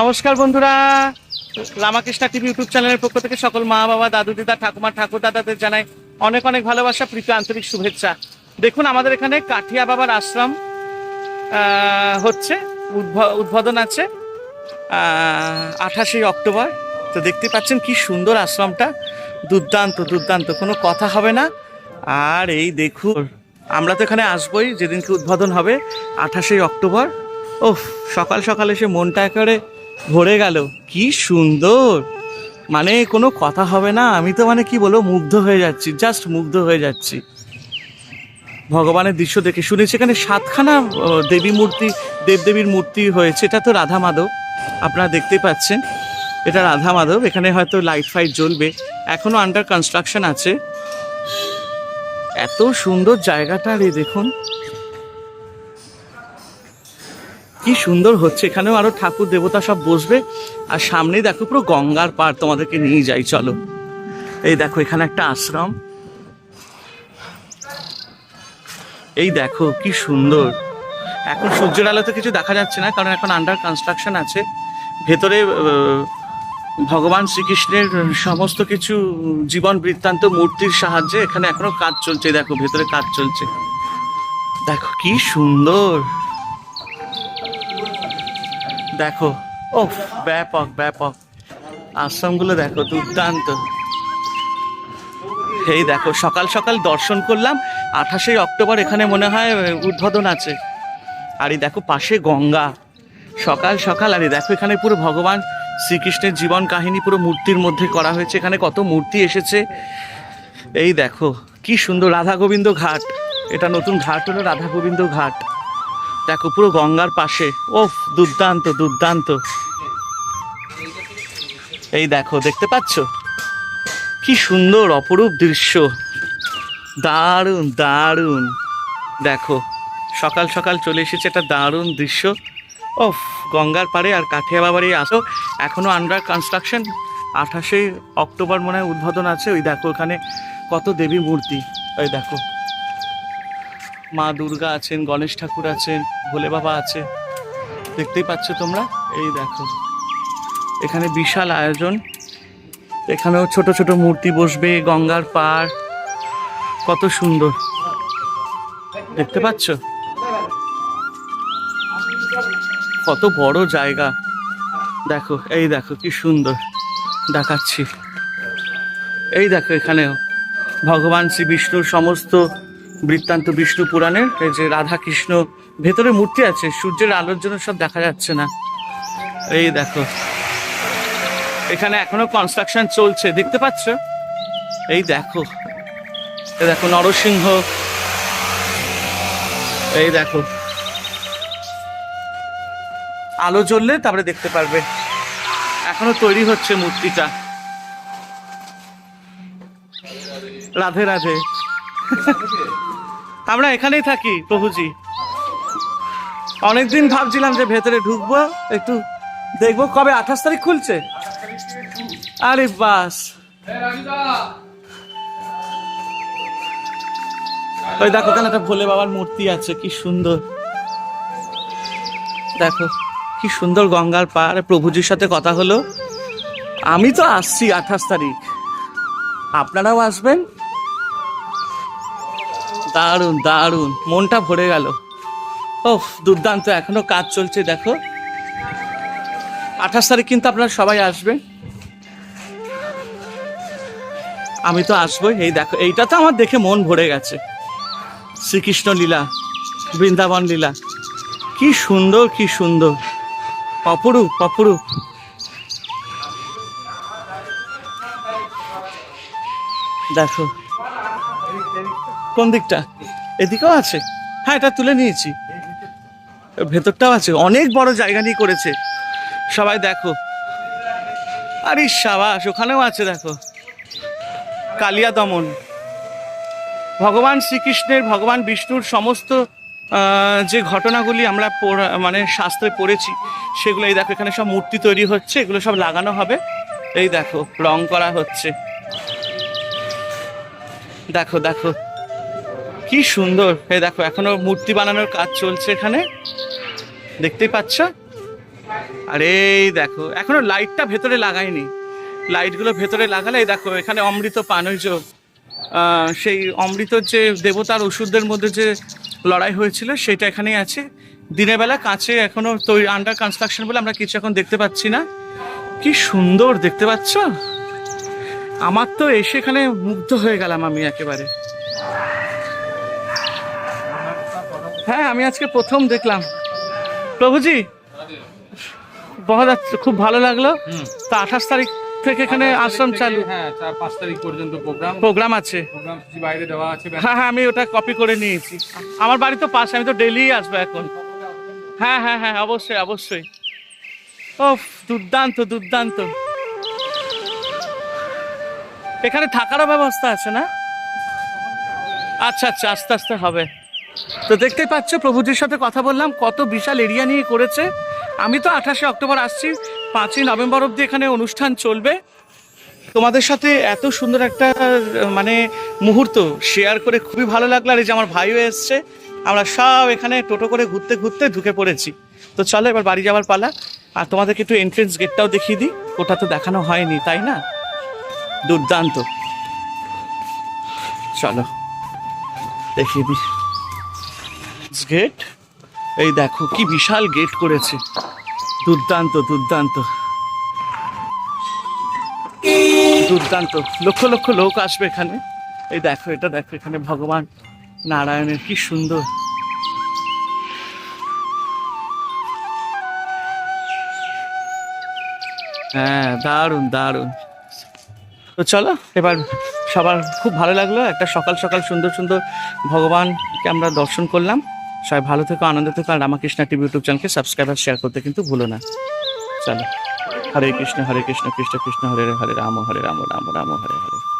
নমস্কার বন্ধুরা। Ramakrishna TV YouTube চ্যানেলের পক্ষ থেকে সকল মা বাবা, দাদু দিদা, ঠাকুমা, ঠাকুর দাদাদের জানাই অনেক অনেক ভালোবাসা, প্রীতি, আন্তরিক শুভেচ্ছা। দেখুন, আমাদের এখানে কাঠিয়া বাবার আশ্রম হচ্ছে উদ্বোধন আছে আঠাশে অক্টোবর। তো দেখতে পাচ্ছেন কি সুন্দর আশ্রমটা। দুর্দান্ত দুর্দান্ত, কোনো কথা হবে না। আর এই দেখুন, আমরা তো এখানে আসবোই, যেদিনকে উদ্বোধন হবে আঠাশে অক্টোবর। ওহ সকাল সকাল এসে মনটা একেবারে ভরে গেল। কি সুন্দর। মানে কোনো কথা হবে না। আমি তো মানে কি বলব, মুগ্ধ হয়ে যাচ্ছি জাস্ট মুগ্ধ হয়ে যাচ্ছি। ভগবানের দৃশ্য দেখে শুনেছি, এখানে সাতখানা দেবী মূর্তি, দেবদেবীর মূর্তি হয়েছে। এটা তো রাধা মাধব, আপনারা দেখতে পাচ্ছেন। এটা রাধা মাধব, এখানে হয়তো লাইট ফাইট জ্বলবে। এখনও আন্ডার কনস্ট্রাকশন আছে। এত সুন্দর জায়গাটা রে, দেখুন। কি সুন্দর হচ্ছে। এখানেও আরও ঠাকুর দেবতা সব বসবে। আর সামনেই দেখো পুরো গঙ্গার পার তোমাদেরকে নিয়ে যাই, চলো। এই দেখো, এখানে একটা আশ্রম। এই দেখো, কি সুন্দর। এখন সূর্যের আলোতে কিছু দেখা যাচ্ছে না, কারণ এখন আন্ডার কনস্ট্রাকশন আছে। ভেতরে ভগবান শ্রীকৃষ্ণের সমস্ত কিছু, জীবন বৃত্তান্ত মূর্তির সাহায্যে এখানে এখনও কাজ চলছে। দেখো, ভেতরে কাজ চলছে। দেখো, কি সুন্দর। দেখো ও ব্যাপক ব্যাপক। আশ্রমগুলো দেখো, দুর্দান্ত। এই দেখো, সকাল সকাল দর্শন করলাম। আঠাশে অক্টোবর এখানে মনে হয় উদ্বোধন আছে। আর এই দেখো, পাশে গঙ্গা। সকাল সকাল, আর এই দেখো, এখানে পুরো ভগবান শ্রীকৃষ্ণের জীবন কাহিনী, পুরো মূর্তির মধ্যে করা হয়েছে। এখানে কত মূর্তি এসেছে। এই দেখো, কি সুন্দর রাধা গোবিন্দ ঘাট। এটা নতুন ঘাট হলো রাধা গোবিন্দ ঘাট। দেখো, পুরো গঙ্গার পাশে। ওফ, দুর্দান্ত দুর্দান্ত। এই দেখো, দেখতে পাচ্ছো? কি সুন্দর, অপরূপ দৃশ্য। দারুণ দারুণ। দেখো, সকাল সকাল চলে এসেছে একটা দারুণ দৃশ্য। ওফ, গঙ্গার পাড়ে আর কাঠিয়া বাবারই আসো। এখনও আন্ডার কনস্ট্রাকশন আঠাশে অক্টোবর মনে হয় উদ্বোধন আছে। ওই দেখো, ওখানে কত দেবী মূর্তি। ওই দেখো। মা দুর্গা আছেন, গণেশ ঠাকুর আছেন, ভোলে বাবা আছে। দেখতেই পাচ্ছ তোমরা? এই দেখো। এখানে বিশাল আয়োজন। এখানেও ছোট ছোট মূর্তি বসবে, গঙ্গার পার কত সুন্দর। দেখতে পাচ্ছ? কত বড় জায়গা। দেখো, এই দেখো, কি সুন্দর। দেখাচ্ছি। এই দেখো এখানেও। ভগবান শ্রী বিষ্ণুর সমস্ত বৃত্তান্ত বিষ্ণু পুরাণের, এই যে রাধা কৃষ্ণ, ভেতরে মূর্তি আছে, সূর্যের আলোর জন্য সব দেখা যাচ্ছে না। এই দেখো, এখানে এখনও কনস্ট্রাকশন চলছে, দেখতে পাচ্ছ? এই দেখো এই দেখো নরসিংহ, এই দেখো। আলো জ্বললে তারপরে দেখতে পারবে, এখনও তৈরি হচ্ছে মূর্তিটা। রাধে রাধে। আমরা এখানেই থাকি, প্রভুজি। অনেকদিন ভাবছিলাম যে ভেতরে ঢুকবো, একটু দেখব কবে আঠাশ তারিখ খুলছে। আরে বাস। ওই দেখো ওখানে একটা ভোলে বাবার মূর্তি আছে, কি সুন্দর। দেখো, কি সুন্দর গঙ্গার পাড় প্রভুজির সাথে কথা হলো। আমি তো আসছি আঠাশ তারিখ। আপনারাও আসবেন? দারুণ দারুণ। মনটা ভরে গেল। ওহ দুর্দান্ত, এখনও কাজ চলছে, দেখো। আঠাশ তারিখ কিন্তু আপনারা সবাই আসবেন। আমি তো আসবোই, এই দেখো, এইটা তো আমার দেখে মন ভরে গেছে। শ্রীকৃষ্ণ লীলা, বৃন্দাবন লীলা। কি সুন্দর কি সুন্দর। অপরূপ অপরূপ। দেখো কোন দিকটা? এদিকেও আছে। হ্যাঁ এটা তুলে নিয়েছি। ভেতরটাও আছে। অনেক বড় জায়গা নিয়ে করেছে। সবাই দেখো। আরে সাবাস, ওখানেও আছে, দেখো। কালিয়া দমন। ভগবান শ্রীকৃষ্ণের, ভগবান বিষ্ণুর সমস্ত যে ঘটনাগুলি আমরা মানে শাস্ত্রে পড়েছি, সেগুলো, এই দেখো, এখানে সব মূর্তি তৈরি হচ্ছে, এগুলো সব লাগানো হবে। এই দেখো, রং করা হচ্ছে। দেখো দেখো। কি সুন্দর। এই দেখো, এখনও মূর্তি বানানোর কাজ চলছে এখানে। দেখতেই পাচ্ছ? আরে এই দেখো, এখনও লাইটটা ভেতরে লাগাইনি। লাইটগুলো ভেতরে লাগালে, এই দেখো, এখানে অমৃত পানৈজ সেই অমৃত যে দেবতার ওষুধদের মধ্যে যে লড়াই হয়েছিল, সেটা এখানেই আছে। দিনের বেলা কাছে এখনও তৈরি আন্ডার কনস্ট্রাকশন বলে আমরা কিছু এখন দেখতে পাচ্ছি না। কি সুন্দর, দেখতে পাচ্ছ? আমার তো এসে এখানে মুগ্ধ হয়ে গেলাম আমি একেবারে। হ্যাঁ আমি আজকে প্রথম দেখলাম। প্রভুজি বহুত আচ্ছা, খুব ভালো লাগল। তা আঠাশ তারিখ থেকে এখানে আশ্রম চালু। হ্যাঁ পাঁচ তারিখ পর্যন্ত প্রোগ্রাম প্রোগ্রাম আছে। প্রোগ্রাম বাইরে দেওয়া আছে। হ্যাঁ হ্যাঁ আমি ওটা কপি করে নিয়েছি। আমার বাড়ি তো পাশে আমি তো ডেলি আসব এখন। হ্যাঁ হ্যাঁ হ্যাঁ অবশ্যই অবশ্যই। ও দুর্দান্ত দুর্দান্ত। এখানে থাকারও ব্যবস্থা আছে না? আচ্ছা আচ্ছা আস্তে আস্তে হবে। তো দেখতেই পাচ্ছ, প্রভুজির সাথে কথা বললাম, কত বিশাল এরিয়া নিয়ে করেছে। আমি তো আঠাশে অক্টোবর আসছি, পাঁচই নভেম্বর অবধি এখানে অনুষ্ঠান চলবে। তোমাদের সাথে এত সুন্দর একটা মানে মুহূর্ত শেয়ার করে খুবই ভালো লাগল, আর এই যে আমার ভাইও এসছে, আমরা সব এখানে টোটো করে ঘুরতে ঘুরতে ঢুকে পড়েছি। তো চলো, এবার বাড়ি যাওয়ার পালা। আর তোমাদেরকে একটু এন্ট্রেন্স গেটটাও দেখিয়ে দিই, ওটা তো দেখানো হয়নি, তাই না? দুর্দান্ত। চলো, দেখিয়ে দিই। গেট এই দেখো, কি বিশাল গেট করেছে। দুর্দান্ত দুর্দান্ত। দুর্দান্ত। লক্ষ লক্ষ লোক আসবে এখানে। এই দেখো, এটা দেখো, এখানে ভগবান নারায়ণের কি সুন্দর। হ্যাঁ দারুণ দারুণ। তো চলো, এবার সবার খুব ভালো লাগল। একটা সকাল সকাল সুন্দর সুন্দর ভগবানকে আমরা দর্শন করলাম। সবাই ভালো থেকো, আনন্দ থেকো, আর রামাকৃষ্ণ টিভি ইউটিউব চ্যানেলকে সাবস্ক্রাইব আর শেয়ার করতে কিন্তু ভুলো না। চলো। হরে কৃষ্ণ হরে কৃষ্ণ কৃষ্ণ কৃষ্ণ হরে হরে রাম হরে রাম রাম রাম, হরে হরে।